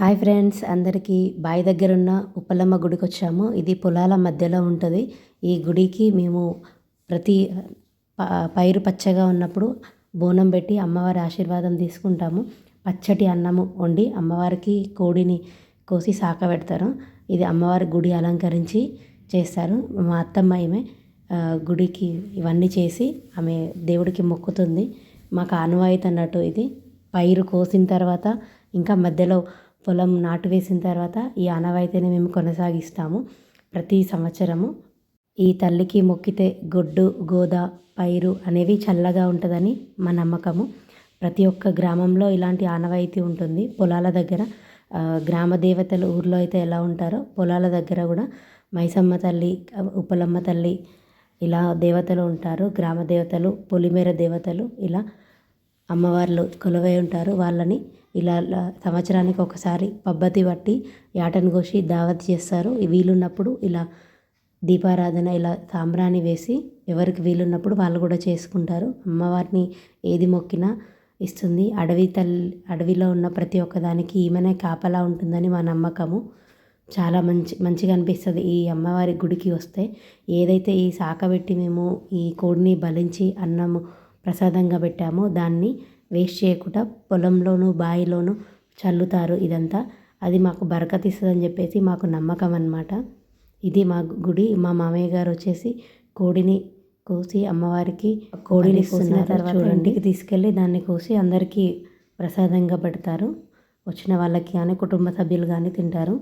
Hi friends అందరికీ బావి దగ్గర ఉన్న ఉప్పలమ్మ గుడికి వచ్చాము ఇది పొలాల మధ్యలో ఉంటుంది. ఈ గుడికి మేము ప్రతి ప- పైరు పచ్చగా ఉన్నప్పుడు బోనం పెట్టి అమ్మవారి ఆశీర్వాదం తీసుకుంటాము. పచ్చటి అన్నము వండి అమ్మవారికి కోడిని కోసి సాక పెడతారు. ఇది అమ్మవారి గుడి అలంకరించి చేస్తారు. మా అత్తమ్మ ఈమె గుడికి ఇవన్నీ చేసి ఆమె దేవుడికి మొక్కుతుంది. మాకు అనువాయిత అన్నట్టు ఇది. పైరు కోసిన తర్వాత ఇంకా మధ్యలో పొలం నాటు వేసిన తర్వాత ఈ ఆనవాయితీని మేము కొనసాగిస్తాము. ప్రతి సంవత్సరము ఈ తల్లికి మొక్కితే గొడ్డు గోద పైరు అనేవి చల్లగా ఉంటుందని మా నమ్మకము. ప్రతి ఒక్క గ్రామంలో ఇలాంటి ఆనవాయితీ ఉంటుంది. పొలాల దగ్గర గ్రామ దేవతలు ఊర్లో అయితే ఎలా ఉంటారో పొలాల దగ్గర కూడా మైసమ్మ తల్లి ఉపలమ్మ తల్లి ఇలా దేవతలు ఉంటారు. గ్రామ దేవతలు పొలిమేర దేవతలు ఇలా అమ్మవార్లు కొలువై ఉంటారు. వాళ్ళని ఇలా సంవత్సరానికి ఒకసారి పబ్బతి పట్టి యాటను కోసి దావత్ చేస్తారు. వీలున్నప్పుడు ఇలా దీపారాధన ఇలా సాంబ్రాణి వేసి ఎవరికి వీలున్నప్పుడు వాళ్ళు కూడా చేసుకుంటారు. అమ్మవారిని ఏది మొక్కినా ఇస్తుంది. అడవి తల్లి అడవిలో ఉన్న ప్రతి ఒక్కదానికి ఈమెనే కాపలా ఉంటుందని మా నమ్మకము. చాలా మంచి మంచిగా అనిపిస్తుంది. ఈ అమ్మవారి గుడికి వస్తే ఏదైతే ఈ శాఖ పెట్టి మేము ఈ కోడిని బలించి అన్నము ప్రసాదంగా పెట్టామో దాన్ని వేస్ట్ చేయకుండా పొలంలోను బావిలోను చల్లుతారు ఇదంతా. అది మాకు బరకత్ ఇస్తుందని చెప్పేసి మాకు నమ్మకం అన్నమాట. ఇది మా గుడి. మా మామయ్య గారు వచ్చేసి కోడిని కోసి అమ్మవారికి కోడిని కోసిన తర్వాత ఇంటికి తీసుకెళ్ళి దాన్ని కోసి అందరికీ ప్రసాదంగా పెడతారు. వచ్చిన వాళ్ళకి కానీ కుటుంబ సభ్యులు కానీ తింటారు.